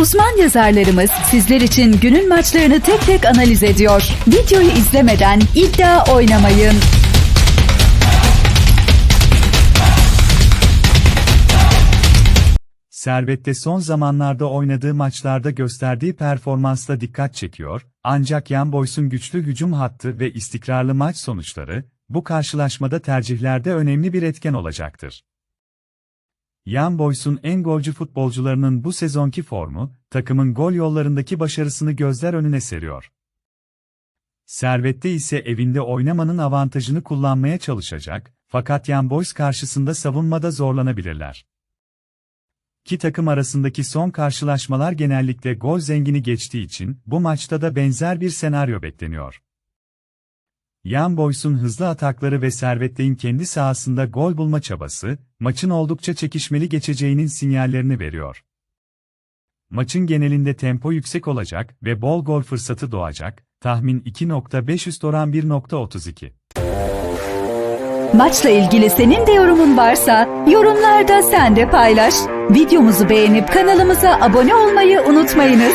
Uzman yazarlarımız sizler için günün maçlarını tek tek analiz ediyor. Videoyu izlemeden iddia oynamayın. Servet'te son zamanlarda oynadığı maçlarda gösterdiği performansla dikkat çekiyor, ancak Young Boys'un güçlü hücum hattı ve istikrarlı maç sonuçları, bu karşılaşmada tercihlerde önemli bir etken olacaktır. Young Boys'un en golcü futbolcularının bu sezonki formu, takımın gol yollarındaki başarısını gözler önüne seriyor. Servet'te ise evinde oynamanın avantajını kullanmaya çalışacak, fakat Young Boys karşısında savunmada zorlanabilirler. İki takım arasındaki son karşılaşmalar genellikle gol zengini geçtiği için bu maçta da benzer bir senaryo bekleniyor. Young Boys'un hızlı atakları ve Servet'in kendi sahasında gol bulma çabası, maçın oldukça çekişmeli geçeceğinin sinyallerini veriyor. Maçın genelinde tempo yüksek olacak ve bol gol fırsatı doğacak, tahmin 2.5 üst oran 1.32. Maçla ilgili senin de yorumun varsa yorumlarda sen de paylaş. Videomuzu beğenip kanalımıza abone olmayı unutmayınız.